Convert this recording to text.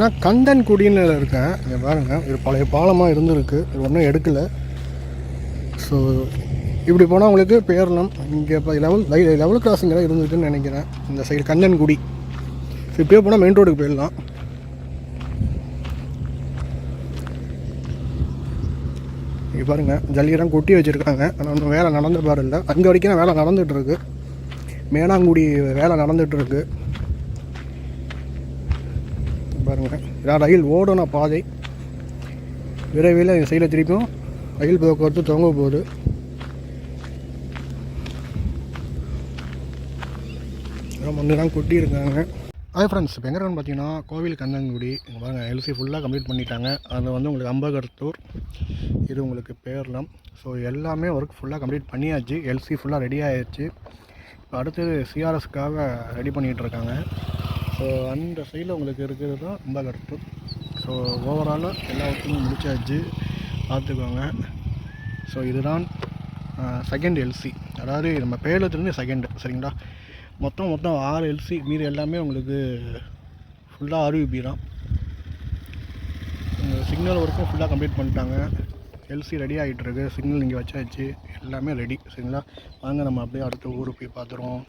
நான் கந்தன் குடின்னு இருக்கேன். இங்கே பாருங்கள் இது பழைய பாலமாக இருந்திருக்கு. இது ஒன்றும் எடுக்கலை. ஸோ இப்படி போனால் உங்களுக்கு பேரலாம் இங்கே இப்போ லெவல் லெவல் கிராசிங் எல்லாம் நினைக்கிறேன். இந்த சைடு கந்தன்குடி ஸோ இப்படியே போனால் மெயின் ரோடுக்கு போயிடலாம். இங்கே பாருங்கள் ஜல்லியெல்லாம் கொட்டி வச்சுருக்காங்க. ஆனால் ஒன்றும் வேலை நடந்த பாரு இல்லை. அங்கே வரைக்கும் வேலை நடந்துகிட்ருக்கு மேனாங்குடி வேலை நடந்துகிட்ருக்கு பாருங்கள் ரயில் ஓடணும் பாதை. விரைவில் எங்கள் சைடில் திருப்பியும் ரயில் போக்குவரத்து துவங்க போகுது. மண்ணெல்லாம் கொட்டி இருக்காங்க ஹாய் ஃப்ரெண்ட்ஸ் இப்போ எங்கே பார்த்தீங்கன்னா கோவில் கந்தங்குடி இங்கே பாருங்கள் எல்சி ஃபுல்லாக கம்ப்ளீட் பண்ணிட்டாங்க. அது வந்து உங்களுக்கு அம்பகர்த்தூர் இது உங்களுக்கு பேர்லாம் ஸோ எல்லாமே ஒர்க் ஃபுல்லாக கம்ப்ளீட் பண்ணியாச்சு. எல்சி ஃபுல்லாக ரெடி ஆகிடுச்சு இப்போ அடுத்தது சிஆர்எஸ்க்காக ரெடி பண்ணிகிட்டு இருக்காங்க. ஸோ அந்த சைடில் உங்களுக்கு இருக்கிறது தான் ரொம்ப அம்பகர்த்தூர் ஸோ ஓவராலாக எல்லா ஒர்க்குமே முடிச்சாச்சு. பார்த்துக்கோங்க. ஸோ இதுதான் செகண்ட் எல்சி அதாவது நம்ம பேலத்துலேருந்து செகண்டு சரிங்களா? மொத்தம் மொத்தம் ஆறு எல்சி மீது எல்லாமே உங்களுக்கு ஃபுல்லாக ஆர்விபி தான். சிக்னல் ஒர்க்கும் ஃபுல்லாக கம்ப்ளீட் பண்ணிட்டாங்க. எல்சி ரெடி ஆகிட்டுருக்கு சிக்னல் இங்கே வச்சாச்சு. எல்லாமே ரெடி சரிங்களா? வாங்க நம்ம அப்படியே அடுத்த ஊருக்கு போய் பார்த்துருவோம்.